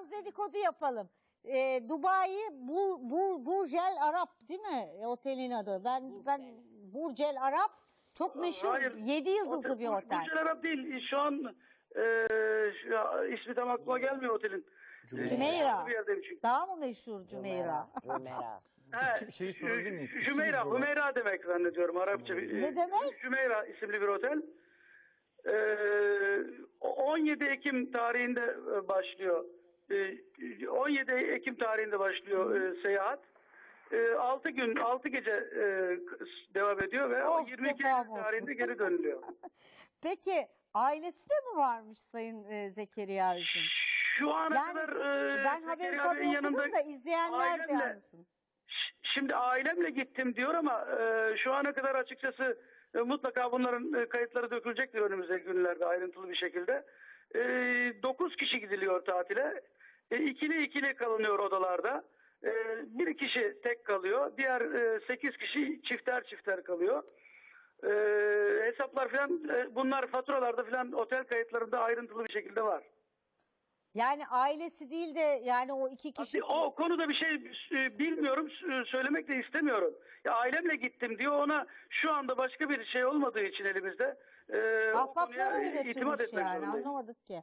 biraz dedikodu yapalım. Ee, Dubai Bul, Bul, Burjel Arap değil mi e, otelin adı? Ben ben Burjel Arap çok meşhur. Hayır. 7 yıldızlı bir otel. Burcu Arap değil. Şu an e, şu, ismi tam aklıma gelmiyor otelin. E, Cümeyra. Yerdeyim çünkü. Daha mı meşhur Cümeyra? Hümeyra. He, Şeyi sorabilir miyiz? Bir Hümeyra demek zannediyorum Arapça. bir- Ne demek? Jümeyra isimli bir otel. Ee, 17 Ekim tarihinde e, başlıyor. Ee, 17 Ekim tarihinde başlıyor e, seyahat. 6 gün, 6 gece e, devam ediyor ve Oh, 22 sefa Ekim olsun. tarihinde geri dönülüyor. Peki ailesi de mi varmış Sayın e, Zekeriya Üzüm? Şu ana Yani kadar e, ben haberi Zekeriya Bey'in okudum da izleyenler de ailemle-. Ş- Şimdi ailemle gittim diyor ama e, şu ana kadar açıkçası e, mutlaka bunların e, kayıtları dökülecektir önümüzdeki günlerde ayrıntılı bir şekilde. 9 kişi gidiliyor tatile. E, ikili ikili kalınıyor odalarda. E, bir kişi tek kalıyor. Diğer 8 kişi çifter çifter kalıyor. E, hesaplar falan e, bunlar faturalarda falan otel kayıtlarında ayrıntılı bir şekilde var. Yani ailesi değil de yani o iki kişi O konuda bir şey e, bilmiyorum, s- söylemek de istemiyorum. Ya ailemle gittim diyor ona şu anda başka bir şey olmadığı için elimizde. E, o ahbapları konuya mı itimat götürmüş etmek yani zorundayız. anlamadık ki.